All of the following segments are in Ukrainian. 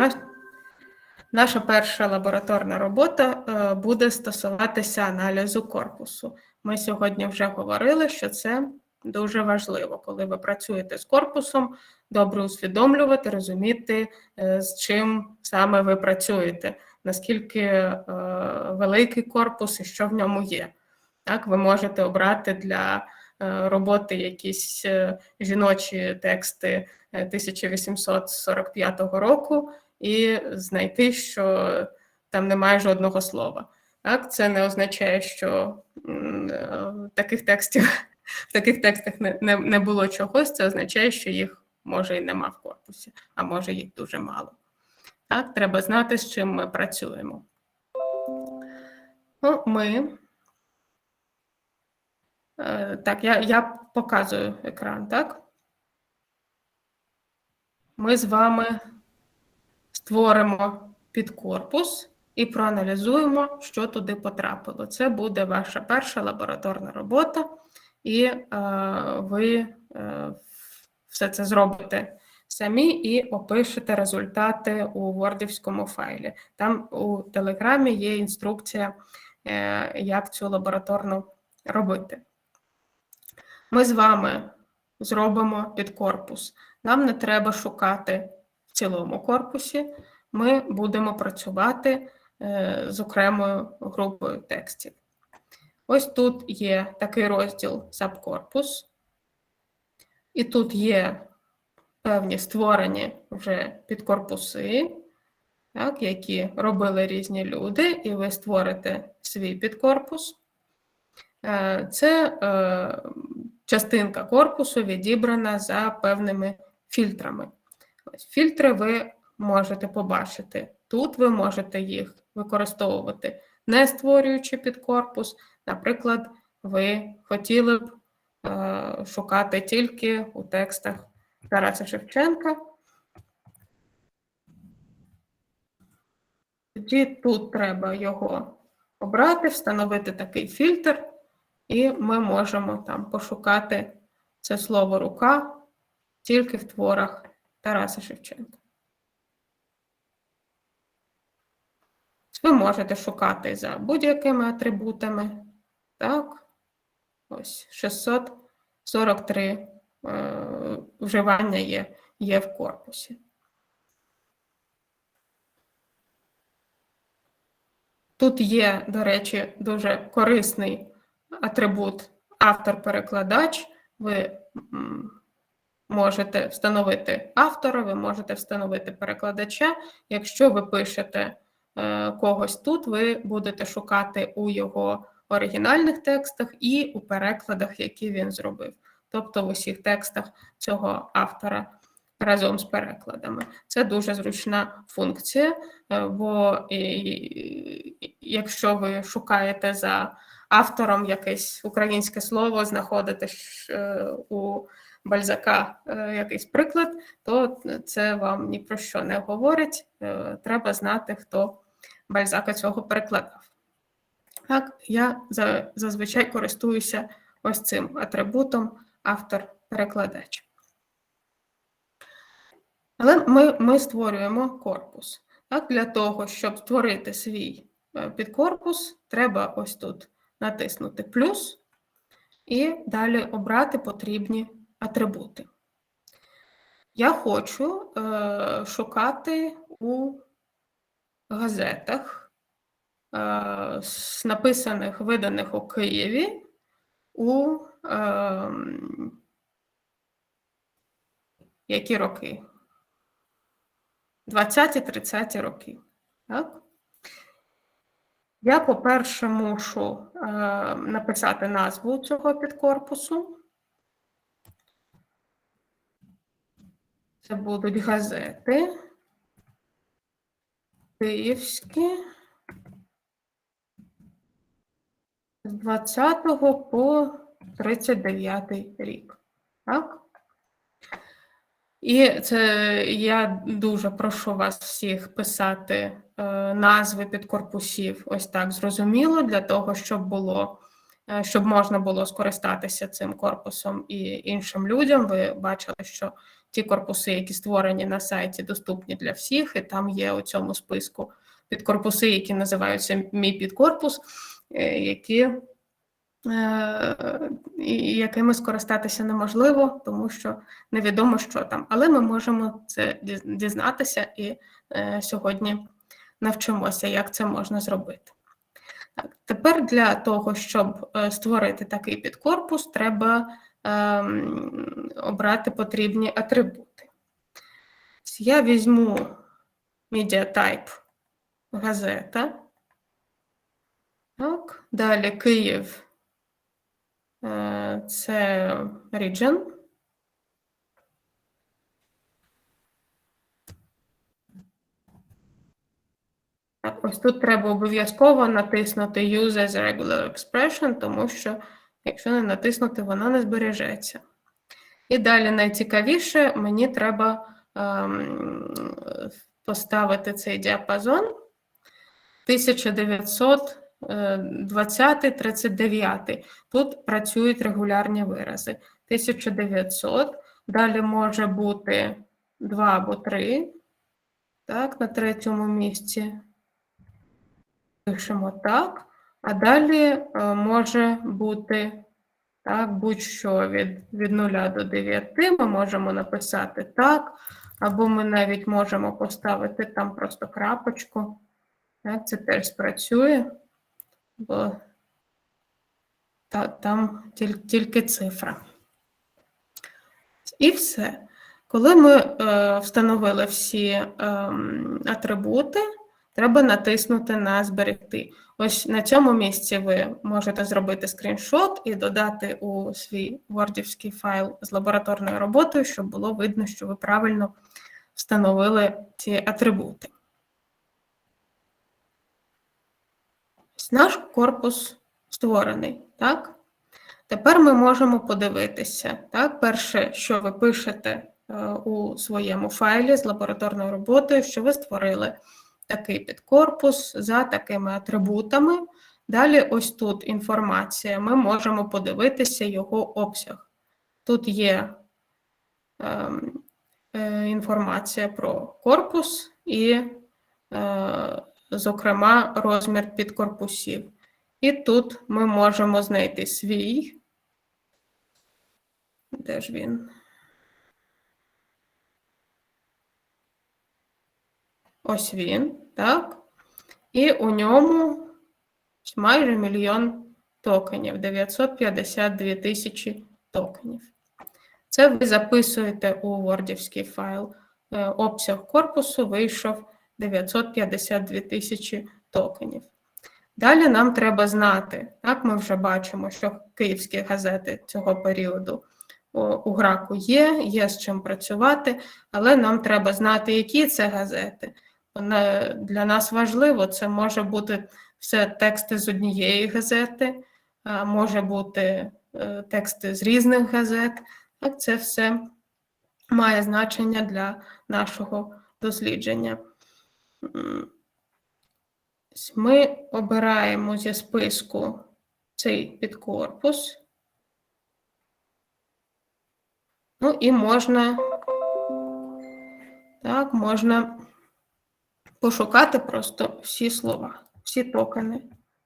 Наш, наша перша лабораторна робота е, буде стосуватися аналізу корпусу. Ми сьогодні вже говорили, що це дуже важливо, коли ви працюєте з корпусом, добре усвідомлювати, розуміти, е, з чим саме ви працюєте, наскільки е, великий корпус і що в ньому є. Так, ви можете обрати для роботи якісь жіночі тексти е, 1845 року і знайти, що там немає жодного слова. Так, це не означає, що е, таких текстів в таких текстах не, не, не було чогось. Це означає, що їх може і нема в корпусі, а може їх дуже мало. Так, треба знати, з чим ми працюємо. Ну, ми. Е, Так, я, я показую екран, так? Ми з вами створимо підкорпус і проаналізуємо, що туди потрапило. Це буде ваша перша лабораторна робота, і е, ви е, все це зробите самі і опишете результати у вордівському файлі. Там у Телеграмі є інструкція, е, як цю лабораторну робити. Ми з вами зробимо підкорпус. Нам не треба шукати в цілому корпусі. Ми будемо працювати е, з окремою групою текстів. Ось тут є такий розділ Subcorpus, і тут є певні створені вже підкорпуси, так, які робили різні люди, і ви створите свій підкорпус. Е, Це е, частинка корпусу відібрана за певними фільтрами. Ось Фільтри ви можете побачити. Тут ви можете їх використовувати, не створюючи підкорпус. Наприклад, ви хотіли б е, шукати тільки у текстах Тараса Шевченка. Тоді тут треба його обрати, встановити такий фільтр, і ми можемо там пошукати це слово рука тільки в творах Тараса Шевченка. Ви можете шукати за будь-якими атрибутами. Так, ось 643 е, вживання є, є в корпусі. Тут є, до речі, дуже корисний атрибут автор-перекладач. Ви можете встановити автора, ви можете встановити перекладача. Якщо ви пишете е, когось тут, ви будете шукати у його оригінальних текстах і у перекладах, які він зробив. Тобто в усіх текстах цього автора разом з перекладами. Це дуже зручна функція, е, бо якщо ви шукаєте за автором якесь українське слово, знаходите е, у Бальзака е, якийсь приклад, то це вам ні про що не говорить. Е, Треба знати, хто Бальзака цього перекладав. Так, я за- зазвичай користуюся ось цим атрибутом автор-перекладач. Але ми, ми створюємо корпус. Так, для того, щоб створити свій е, підкорпус, треба ось тут натиснути плюс і далі обрати потрібні атрибути. Я хочу е, шукати у газетах, е, написаних, виданих у Києві у е, які роки? 20-30 роки. Так? Я, по-перше, мушу е, написати назву цього підкорпусу. Це будуть газети. Київські. З 20 по 39 рік. Так? І це я дуже прошу вас всіх писати е, назви підкорпусів ось так зрозуміло, для того, щоб було, е, щоб можна було скористатися цим корпусом і іншим людям. Ви бачили, що ті корпуси, які створені на сайті, доступні для всіх, і там є у цьому списку підкорпуси, які називаються Мій підкорпус, е, які, е, якими скористатися неможливо, тому що невідомо, що там. Але ми можемо це дізнатися і е, сьогодні навчимося, як це можна зробити. Так, тепер для того, щоб створити такий підкорпус, треба обрати потрібні атрибути. Я візьму MediaType газета. Так, далі Київ. Е, Це region. Ось тут треба обов'язково натиснути Use as regular expression, тому що якщо не натиснути, вона не збережеться. І далі найцікавіше, мені треба ем, поставити цей діапазон 1920-39. Тут працюють регулярні вирази. 1900, далі може бути 2 або 3. Так, на третьому місці пишемо так, а далі е, може бути так, будь-що від, від 0 до 9 ми можемо написати так, або ми навіть можемо поставити там просто крапочку. Так, це теж спрацює, бо та, там тільки, тільки цифра. І все. Коли ми е, встановили всі е, атрибути, треба натиснути на зберегти. Ось на цьому місці ви можете зробити скріншот і додати у свій вордівський файл з лабораторною роботою, щоб було видно, що ви правильно встановили ці атрибути. Наш корпус створений, так? Тепер ми можемо подивитися. Так? Перше, що ви пишете е, у своєму файлі з лабораторною роботою, що ви створили такий підкорпус за такими атрибутами. Далі, ось тут інформація. Ми можемо подивитися його обсяг. Тут є е, е, інформація про корпус і, е, зокрема, розмір підкорпусів. І тут ми можемо знайти свій. Де ж він? Ось він, так? І у ньому майже мільйон токенів, 952 тисячі токенів. Це ви записуєте у вордівський файл. Е, Обсяг корпусу вийшов 952 тисячі токенів. Далі нам треба знати, так, ми вже бачимо, що київські газети цього періоду у, у граку є, є з чим працювати, але нам треба знати, які це газети. Для нас важливо, це може бути все тексти з однієї газети, може бути е, тексти з різних газет. Так, це все має значення для нашого дослідження. Ми обираємо зі списку цей підкорпус. Ну і можна, так, можна пошукати просто всі слова, всі токени.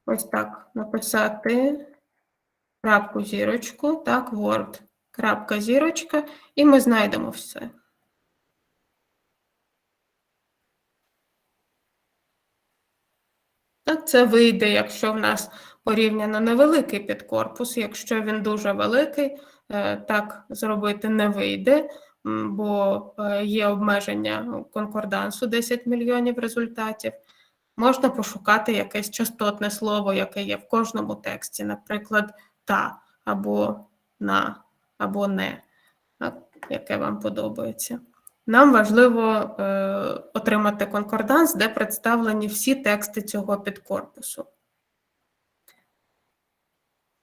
Ось так написати крапку зірочку, так, Word, крапка зірочка, і ми знайдемо все. Так, це вийде, якщо в нас порівняно невеликий підкорпус. Якщо він дуже великий, е, так зробити не вийде, бо е, є обмеження конкордансу 10 мільйонів результатів. Можна пошукати якесь частотне слово, яке є в кожному тексті, наприклад, та або на, або не, яке вам подобається. Нам важливо е, отримати конкорданс, де представлені всі тексти цього підкорпусу.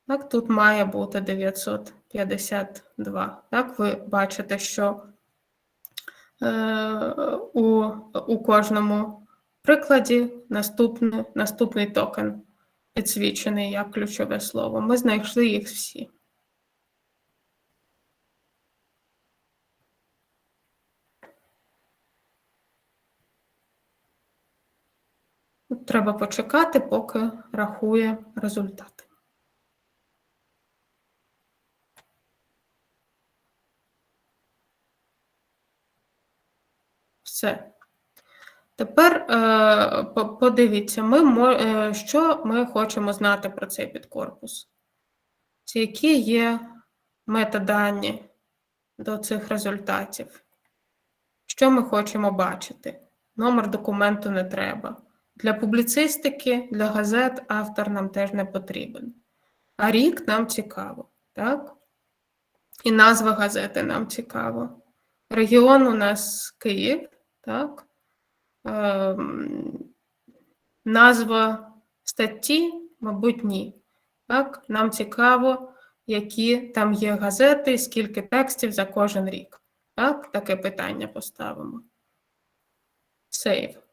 Так, тут має бути 52. Так, ви бачите, що е, у у кожному прикладі наступний наступний токен підсвічений як ключове слово. Ми знайшли їх всі. Треба почекати, поки рахує результати. Все. Тепер е, подивіться, ми, е, що ми хочемо знати про цей підкорпус. Це які є метадані до цих результатів? Що ми хочемо бачити? Номер документу не треба. Для публіцистики, для газет автор нам теж не потрібен. А рік нам цікаво, так? І назва газети нам цікаво. Регіон у нас Київ, так? Ем, назва статті, мабуть, ні. Так? Нам цікаво, які там є газети, скільки текстів за кожен рік. Так? Таке питання поставимо. Save.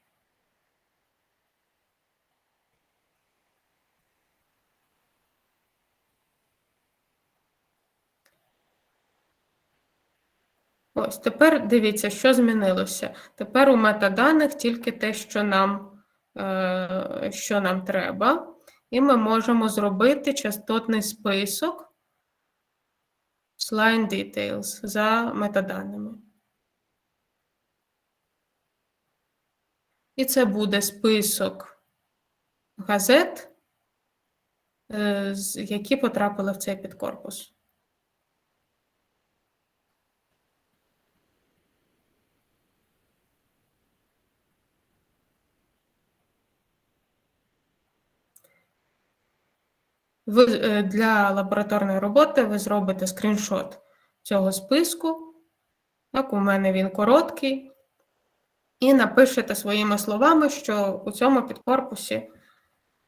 Ось тепер дивіться, що змінилося. Тепер у метаданих тільки те, що нам, е, що нам треба, і ми можемо зробити частотний список Line Details за метаданими. І це буде список газет, е, які потрапили в цей підкорпус. Ви е, для лабораторної роботи ви зробите скріншот цього списку. Так, у мене він короткий. І напишете своїми словами, що у цьому підкорпусі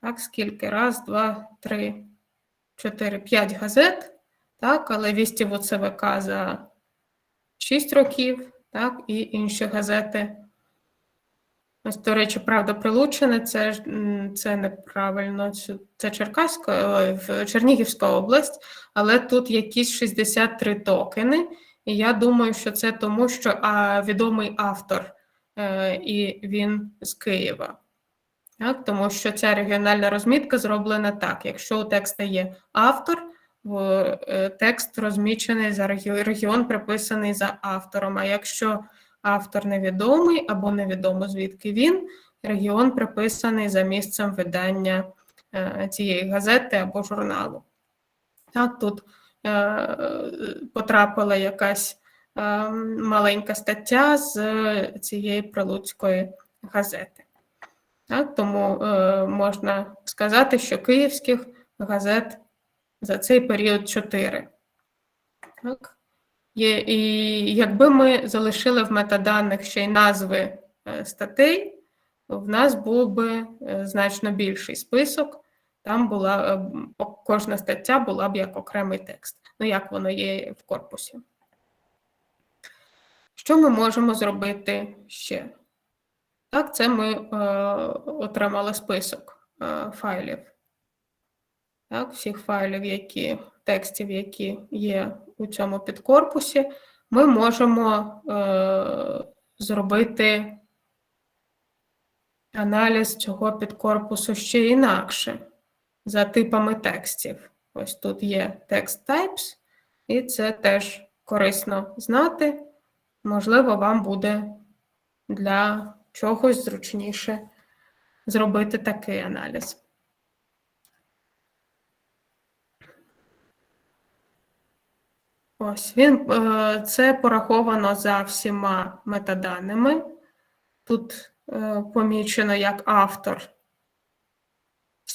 так, скільки? Раз, два, три, чотири, п'ять газет, так, але вісті в ОЦВК за 6 років, так, і інші газети. Ось, до речі, правда, прилучене, це, це неправильно, це- Черкаська, Чернігівська область, але тут якісь 63 токени. І я думаю, що це тому, що а, відомий автор, е, і він з Києва. Так, тому що ця регіональна розмітка зроблена так. Якщо у текста є автор, в- е, текст розмічений за регі- регіон, приписаний за автором. А якщо автор невідомий або невідомо звідки він, регіон приписаний за місцем видання е, цієї газети або журналу. Так, тут е, потрапила якась е, маленька стаття з цієї прилуцької газети. Так, тому е, можна сказати, що київських газет за цей період чотири. І якби ми залишили в метаданих ще й назви е, статей, в нас був би е, значно більший список. Там була е, кожна стаття була б як окремий текст. Ну, як воно є в корпусі. Що ми можемо зробити ще? Так, це ми е, отримали список е, файлів. Так, всіх файлів, які, текстів, які є у цьому підкорпусі, ми можемо е, зробити аналіз цього підкорпусу ще інакше за типами текстів. Ось тут є text types, і це теж корисно знати. Можливо, вам буде для чогось зручніше зробити такий аналіз. Ось він е, це пораховано за всіма метаданими. Тут е, помічено як автор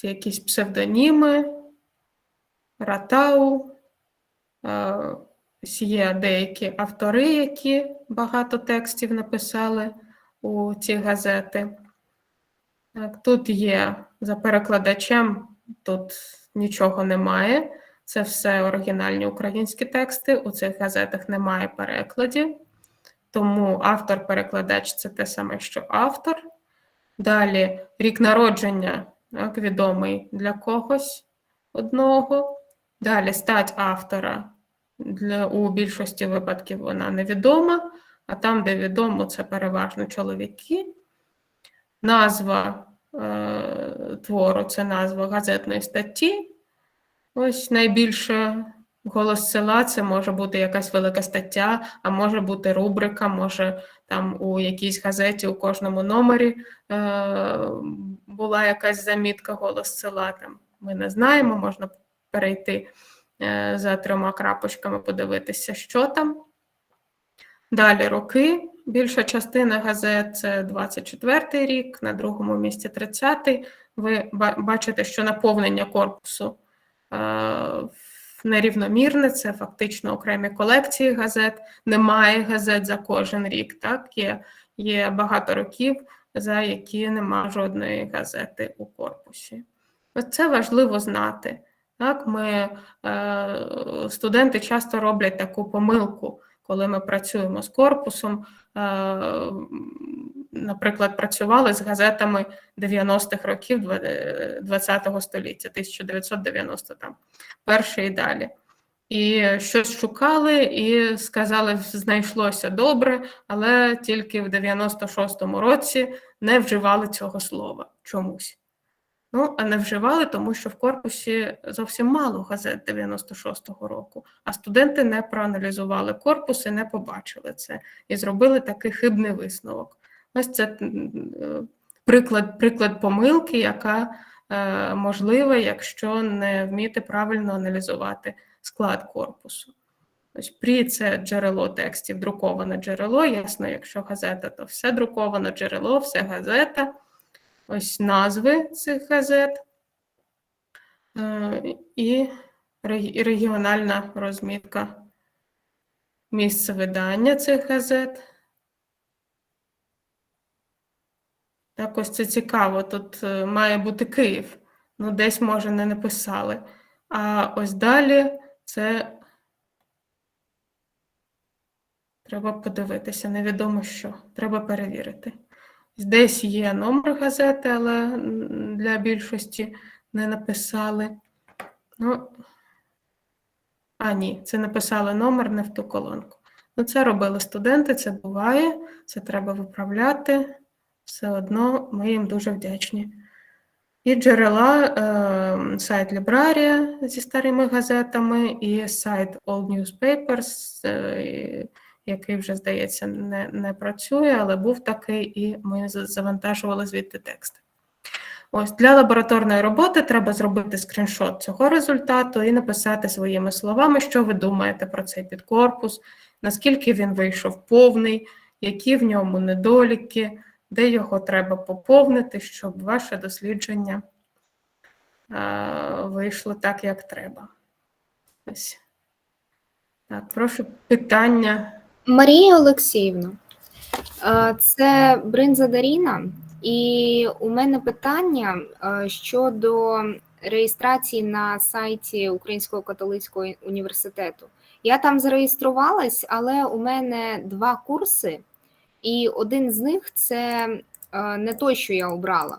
якісь псевдоніми, Ратау, е, є деякі автори, які багато текстів написали у ці газети. Тут є за перекладачем, тут нічого немає. Це все оригінальні українські тексти. У цих газетах немає перекладів, тому автор-перекладач це те саме, що автор. Далі рік народження так, відомий для когось одного. Далі стать автора для, у більшості випадків вона невідома, а там, де відомо, це переважно чоловіки. Назва е, твору це назва газетної статті. Ось найбільше голос села це може бути якась велика стаття, а може бути рубрика, може там у якійсь газеті у кожному номері е, була якась замітка голос села. Там ми не знаємо, можна перейти е, за трьома крапочками, подивитися, що там. Далі роки. Більша частина газет це 24-й рік, на другому місці 30-й. Ви бачите, що наповнення корпусу нерівномірне, це фактично окремі колекції газет. Немає газет за кожен рік. Так? Є, є багато років, за які нема жодної газети у корпусі. Це важливо знати. Так, ми, е, студенти часто роблять таку помилку, коли ми працюємо з корпусом. Е, наприклад, працювали з газетами 90-х років ХХ століття, 1990 там, перший і далі. І щось шукали, і сказали, знайшлося добре, але тільки в 96-му році не вживали цього слова чомусь. Ну, а не вживали, тому що в корпусі зовсім мало газет 96-го року, а студенти не проаналізували корпус і не побачили це, і зробили такий хибний висновок. Ось це е, приклад, приклад помилки, яка е, можлива, якщо не вміти правильно аналізувати склад корпусу. Ось прі це джерело текстів, друковане джерело. Ясно, якщо газета, то все друковане джерело, все газета. Ось назви цих газет е, і регіональна розмітка місце видання цих газет. Так, ось це цікаво. Тут е, має бути Київ. Ну, десь, може, не написали. А ось далі це треба подивитися, невідомо що. Треба перевірити. Десь є номер газети, але для більшості не написали. Ну, а, ні, це написали номер не в ту колонку. Ну, це робили студенти, це буває, це треба виправляти. Все одно ми їм дуже вдячні. І джерела е, сайт Лібрарія зі старими газетами, і сайт All Newspapers, е, який вже, здається, не, не працює, але був такий, і ми за- завантажували звідти тексти. Ось для лабораторної роботи треба зробити скріншот цього результату і написати своїми словами, що ви думаєте про цей підкорпус, наскільки він вийшов повний, які в ньому недоліки, де його треба поповнити, щоб ваше дослідження е, вийшло так, як треба. Ось. Так, прошу питання. Марія Олексіївна, е, це Бринза Даріна, і у мене питання е, щодо реєстрації на сайті Українського католицького університету. Я там зареєструвалась, але у мене два курси, і один з них це е, не той, що я обрала.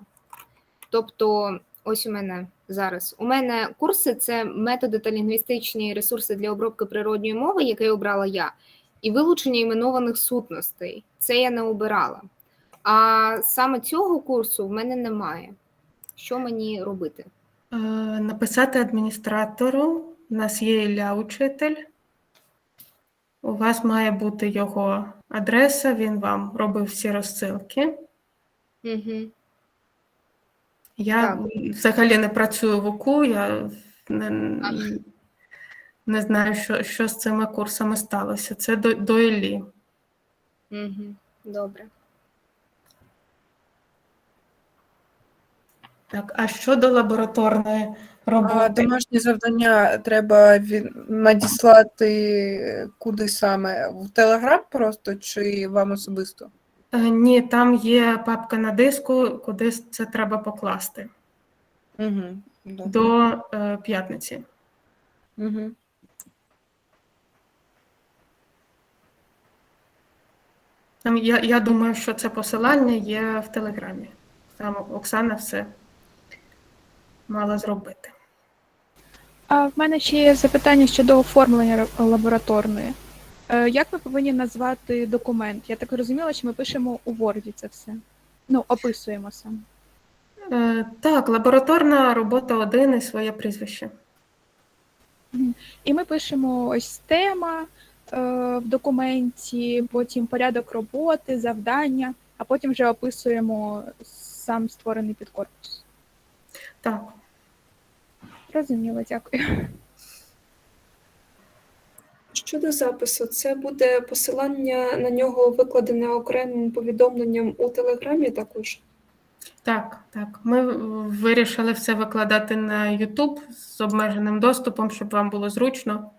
Тобто, ось у мене зараз. У мене курси це методи та лінгвістичні ресурси для обробки природньої мови, який обрала я і вилучення іменованих сутностей. Це я не обирала. А саме цього курсу в мене немає. Що мені робити? Е, Написати адміністратору. У нас є Ілля учитель. У вас має бути його адреса, він вам робив всі розсилки. Угу. Я Так. взагалі не працюю в УКУ, я не. Не знаю, що, що з цими курсами сталося. Це до, до Іллі. Угу. Добре. Так, а щодо лабораторної А роботи? домашнє завдання треба від- надіслати куди саме? В Телеграм просто чи вам особисто? Е, Ні, там є папка на диску, куди це треба покласти Угу. Добре. до е, п'ятниці. Угу. Там я, я думаю, що це посилання є в Телеграмі. Там Оксана все мала зробити. А в мене ще є запитання щодо оформлення лабораторної. Е, Як ми повинні назвати документ? Я так розуміла, що ми пишемо у Word це все. Ну, описуємо саме. Так, лабораторна робота один і своє прізвище. І ми пишемо ось тема в документі, потім порядок роботи, завдання, а потім вже описуємо сам створений підкорпус. Так. Зрозуміло, дякую. Щодо запису, це буде посилання на нього викладене окремим повідомленням у Телеграмі також. Так, так. Ми е, вирішили все викладати на YouTube з обмеженим доступом, щоб вам було зручно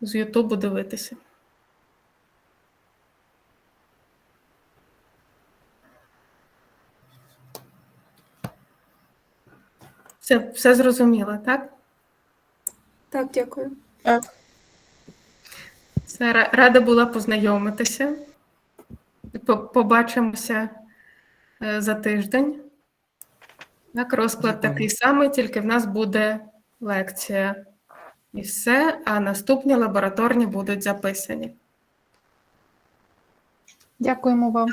з YouTube дивитися. Все, все зрозуміло, так? Так, дякую. Все, рада була познайомитися. Побачимося е, за тиждень. Так, розклад Дякую. такий самий, тільки в нас буде лекція. І все, а наступні лабораторні будуть записані. Дякуємо вам.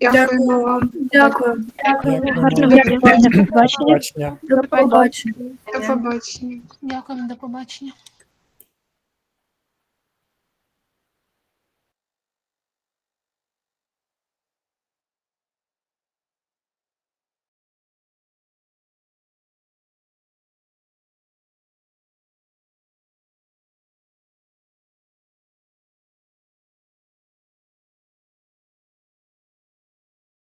Дякуємо вам. Дякую. Дякую. Побачення. До побачення. До побачення. Дякуємо, до побачення.